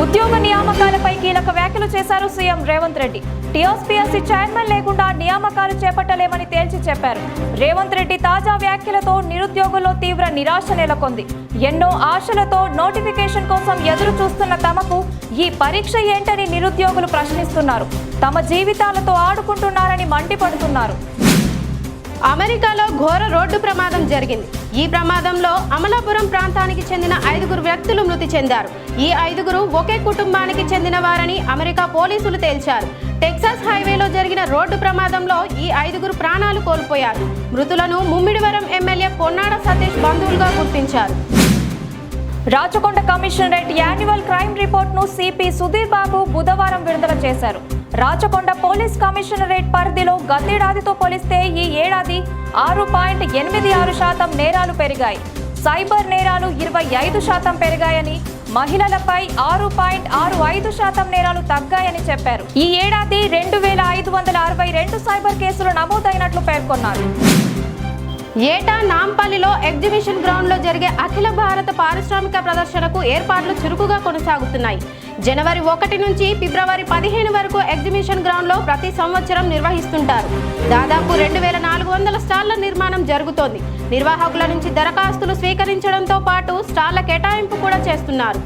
ఉద్యోగ నియామకాలపై కీలక వ్యాఖ్యలు చేశారు CM Revanth Reddy. TSPSC chairman లేకుండా నియామకాలు చేపట్టలేమని తేల్చి చెప్పారు. రేవంత్ రెడ్డి తాజా వ్యాఖ్యలతో నిరుద్యోగుల్లో తీవ్ర నిరాశ నెలకొంది. ఎన్నో ఆశలతో నోటిఫికేషన్ కోసం ఎదురు చూస్తున్న తమకు ఈ పరీక్ష ఏంటని నిరుద్యోగులు ప్రశ్నిస్తున్నారు. తమ జీవితాలతో ఆడుకుంటున్నారని మండిపడుతున్నారు. అమెరికాలో ఘోర రోడ్డు ప్రమాదం జరిగింది. ఈ ప్రమాదంలో అమలాపురం ప్రాంతానికి చెందిన ఐదుగురు వ్యక్తులు మృతి చెందారు. ఈ ఐదుగురు ఒకే కుటుంబానికి చెందిన వారని అమెరికా పోలీసులు తేల్చారు. టెక్సాస్ హైవేలో జరిగిన రోడ్డు ప్రమాదంలో ఈ ఐదుగురు ప్రాణాలు కోల్పోయారు. మృతులను ముమ్మిడివరం ఎమ్మెల్యే పొన్నాడ సతీష్ బంధువులుగా గుర్తించారు. రాచకొండ కమిషనరేట్ యాన్యువల్ క్రైమ్ రిపోర్ట్ను సిపి సుధీర్ బాబు బుధవారం విడుదల చేశారు. రాచకొండ పోలీస్ కమిషనరేట్ పరిధిలో గతేడాదితో పోలిస్తే ఈ ఏడాది ఆరు పాయింట్ ఎనిమిది ఆరు శాతం నేరాలు పెరిగాయి. సైబర్ నేరాలు ఇరవై ఐదు శాతం పెరిగాయని మహిళలపై ఆరు పాయింట్ ఆరు ఐదు శాతం నేరాలు తగ్గాయని చెప్పారు. ఈ ఏడాది రెండు వేల ఐదు వందల అరవై రెండు సైబర్ కేసులు నమోదైనట్లు పేర్కొన్నారు. ఏటా నాంపల్లిలో ఎగ్జిబిషన్ గ్రౌండ్లో జరిగే అఖిల భారత పారిశ్రామిక ప్రదర్శనకు ఏర్పాట్లు చురుకుగా కొనసాగుతున్నాయి. జనవరి ఒకటి నుంచి ఫిబ్రవరి పదిహేను వరకు ఎగ్జిబిషన్ గ్రౌండ్లో ప్రతి సంవత్సరం నిర్వహిస్తుంటారు. దాదాపు రెండు వేల నాలుగు వందల స్టాళ్ళ నిర్మాణం జరుగుతోంది. నిర్వాహకుల నుంచి దరఖాస్తులు స్వీకరించడంతో పాటు స్టాళ్ళ కేటాయింపు కూడా చేస్తున్నారు.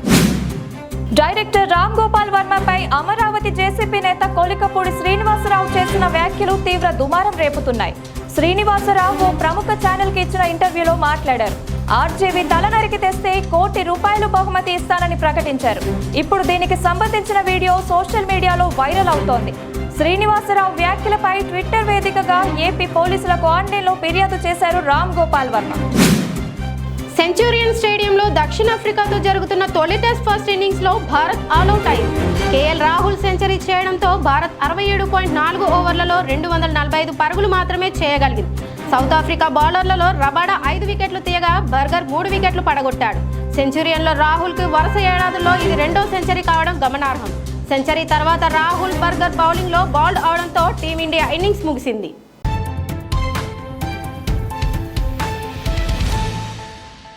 డైరెక్టర్ రామ్ గోపాల్ వర్మపై అమరావతి జేసీపీ నేత కోలికపూడి శ్రీనివాసరావు చేసిన వ్యాఖ్యలు తీవ్ర దుమారం రేపుతున్నాయి. శ్రీనివాసరావు ఓ ప్రముఖ ఛానల్కి ఇచ్చిన ఇంటర్వ్యూలో మాట్లాడారు. ఆర్జేవీ తల నరికి తెస్తే కోటి రూపాయలు బహుమతి ఇస్తానని ప్రకటించారు. ఇప్పుడు దీనికి సంబంధించిన వీడియో సోషల్ మీడియాలో వైరల్ అవుతోంది. శ్రీనివాసరావు వ్యాఖ్యలపై ట్విట్టర్ వేదికగా ఏపీ పోలీసులకు ఆన్లైన్లో ఫిర్యాదు చేశారు రామ్ గోపాల్ వర్మ. సెంచురియన్ స్టేడియంలో దక్షిణాఫ్రికాతో జరుగుతున్న తొలి టెస్ట్ ఫస్ట్ ఇన్నింగ్స్లో భారత్ ఆల్అౌట్ అయింది కేఎల్ రాహుల్ సెంచరీ చేయడంతో భారత్ అరవై ఏడు పాయింట్ నాలుగు ఓవర్లలో రెండు వందల నలభై ఐదు పరుగులు మాత్రమే చేయగలిగింది. సౌత్ ఆఫ్రికా బౌలర్లలో రబాడా ఐదు వికెట్లు తీయగా బర్గర్ మూడు వికెట్లు పడగొట్టాడు. సెంచురియన్లో రాహుల్కి వరుస ఏడాదుల్లో ఇది రెండో సెంచరీ కావడం గమనార్హం. సెంచరీ తర్వాత రాహుల్ బర్గర్ బౌలింగ్లో బౌల్డ్ అవడంతో టీమిండియా ఇన్నింగ్స్ ముగిసింది.